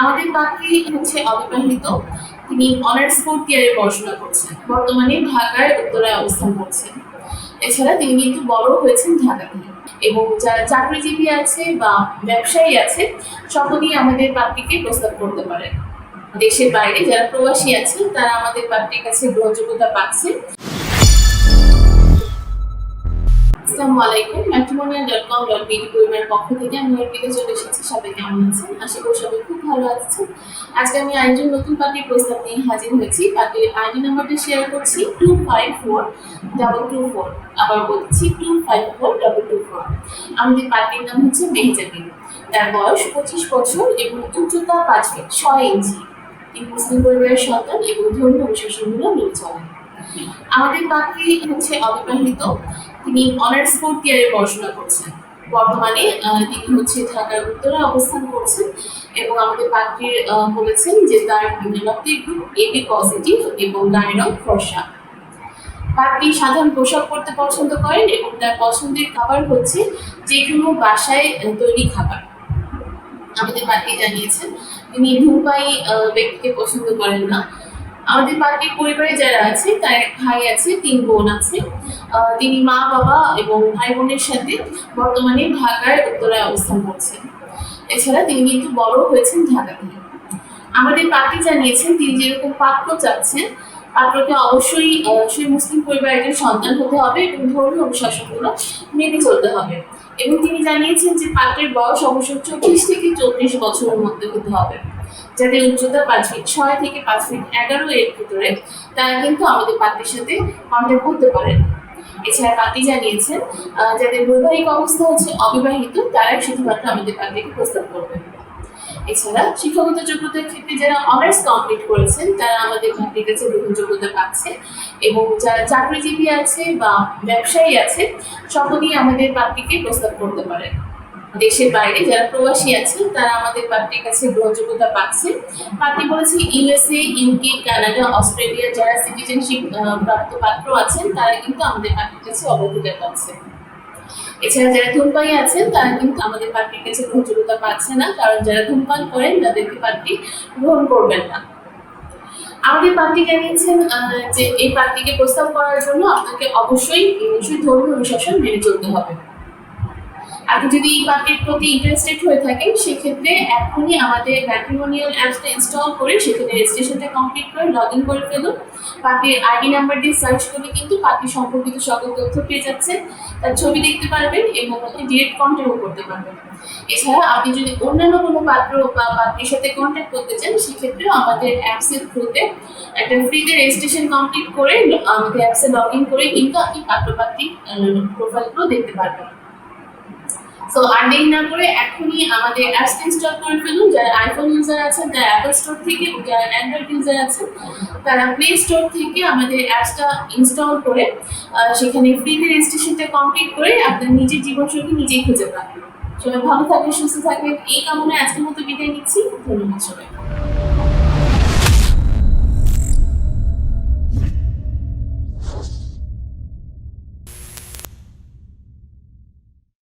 আমাদের পাত্রী হচ্ছে অবিবাহিত। তিনি অনার্স ফোর্থ ইয়ারে পড়াশোনা করছেন। বর্তমানে ঢাকার উত্তরায় অবস্থান করছেন। এছাড়া তিনি কিন্তু বড় হয়েছেন ঢাকাতে এবং যারা চাকরিজীবী আছে বা ব্যবসায়ী আছে, সকলেই আমাদের পাত্রীকে প্রস্তাব করতে পারেন। দেশের বাইরে যারা প্রবাসী আছেন, তারা আমাদের পাত্রীর কাছে গ্রহণযোগ্যতা পাচ্ছে। আসসালামু আলাইকুম, matrimonial dot com dot BD পরিবারের পক্ষ থেকে আমি অর্পিতে চলে এসেছি। সবাই কেমন আছেন? আশা করি সবাই খুব ভালো আছেন। আজকে আমি আরেকজন নতুন পার্টির প্রস্তাব নিয়ে হাজির হয়েছি। পার্টির আইডি নাম্বারটা শেয়ার করছি two five four double two four আবার বলছি two five four double two four আমাদের পার্টির নাম হচ্ছে মেহজাবিন। তার বয়স পঁচিশ বছর এবং উচ্চতা পাঁচ ফিট ছয় ইঞ্চি। তিনি মুসলিম পরিবারের সন্তান এবং ধর্মীয় অনুশাসনগুলো মেনে চলেন। আমাদের পাত্রী হচ্ছে অবিবাহিত। তিনি অনার্স ফোর্থ ইয়ারে পড়াশোনা করছেন। বর্তমানে তিনি হচ্ছে ঢাকার উত্তরে অবস্থান করছেন এবং আমাদের পাত্রীর বলেছেন যে তার রক্তের গ্রুপ এবি পজিটিভ এবং গায়ের রং ফর্সা। পাত্রী সাধারণ পোশাক পরতে পছন্দ করেন এবং তার পছন্দের খাবার হচ্ছে যে কোনো বাসায় তৈরি খাবার। আমাদের পার্টি জানিয়েছেন, তিনি ধূমপাই ব্যক্তিকে পছন্দ করেন না। আমাদের পার্টির পরিবারে যারা আছে, তার এক ভাই আছে, তিন বোন আছে। তিনি মা, বাবা এবং ভাই বোনের সাথে বর্তমানে ঢাকার উত্তরায় অবস্থান করছেন। এছাড়া তিনি কিন্তু বড় হয়েছেন ঢাকাতে আমাদের পার্টি জানিয়েছেন, তিনি যেরকম পাত্র চাচ্ছেন, পাত্রকে অবশ্যই সেই মুসলিম পরিবারের একজন সন্তান হতে হবে এবং ধর্মীয় অনুশাসনগুলো মেনে চলতে হবে। এবং তিনি জানিয়েছেন যে পাত্রের বয়স অবশ্যই চব্বিশ থেকে চল্লিশ বছরের মধ্যে হতে হবে। যাদের উচ্চতা পাঁচ ফিট ছয় থেকে পাঁচ ফিট এগারো এর ভিতরে, তারা কিন্তু আমাদের পাত্রের সাথে কন্ট্যাক্ট করতে পারেন। এছাড়া পাত্রী জানিয়েছেন যাদের বৈবাহিক অবস্থা হচ্ছে অবিবাহিত, তারাই শুধুমাত্র আমাদের পাত্রীকে প্রস্তাব করবেন। এছাড়া শিক্ষাগত যোগ্যতার ক্ষেত্রে যারা অনার্স কমপ্লিট করেছেন, তারা আমাদের পাত্রীর কাছে গ্রহণযোগ্যতা পাচ্ছে এবং যারা চাকরিজীবী আছে বা ব্যবসায়ী আছে, সকলেই আমাদের পাত্রীকে প্রস্তাব করতে পারেন। দেশের বাইরে যারা প্রবাসী আছে, তারা আমাদের পাত্রীর কাছে গ্রহণযোগ্যতা পাচ্ছে। পাত্রী বলেছে ইউএসএ, ইউকে, কানাডা, অস্ট্রেলিয়া যারা সিটিজেনশিপ প্রাপ্ত পাত্র আছেন, তারা কিন্তু আমাদের পাত্রীর কাছে অগ্রাধিকার পাচ্ছে। এছাড়া যারা ধূমপাই আছেন, তারা কিন্তু আমাদের পার্টির কাছে গ্রহণযোগ্যতা পাচ্ছে না, কারণ যারা ধূমপান করেন, তাদেরকে পার্টি গ্রহণ করবেন না। আমাদের পার্টি জানিয়েছেন যে এই পার্টিকে প্রস্তাব করার জন্য আপনাকে অবশ্যই অবশ্যই ধর্মীয় অনুশাসন মেনে চলতে হবে। আপনি যদি এই পার্টির প্রতি ইন্টারেস্টেড হয়ে থাকেন, সেক্ষেত্রে এখনই আমাদের ম্যাট্রিমোনিয়াল অ্যাপসটা ইনস্টল করে সেখানে রেজিস্ট্রেশনটা কমপ্লিট করে লগ ইন করে ফেলুন। পার্টির আইডি নাম্বার দিয়ে সার্চ করলে কিন্তু পার্টি সম্পর্কিত সকল তথ্য পেয়ে যাচ্ছেন। তার ছবি দেখতে পারবেন এবং আপনি ডিরেক্ট কন্ট্যাক্ট করতে পারবেন। এছাড়া আপনি যদি অন্যান্য কোনো পাত্র বা পাত্রীর সাথে কন্ট্যাক্ট করতে চান, সেক্ষেত্রেও আমাদের অ্যাপসের থ্রুতে একটা ফ্রিতে রেজিস্ট্রেশন কমপ্লিট করে আমাদের অ্যাপসে লগ ইন করে কিন্তু আপনি পাত্র পাত্রী প্রোফাইলগুলো দেখতে পারবেন। সো আর দেরি না করে এখনই আমাদের অ্যাপস ইনস্টল করে ফেলুন। যারা আইফোন ইউজার আছেন, যারা অ্যাপল স্টোর থেকে যারা অ্যান্ড্রয়েড ইউজার আছেন, তারা প্লে স্টোর থেকে আমাদের অ্যাপসটা ইনস্টল করে সেখানে ফ্রিতে রেজিস্ট্রেশনটা কমপ্লিট করে আপনার নিজের জীবনসঙ্গী নিজেই খুঁজে পাবেন। সবাই ভালো থাকবেন, সুস্থ থাকবেন। এই কামনায় আজকের মতো বিদায় নিচ্ছি। ধন্যবাদ সবাই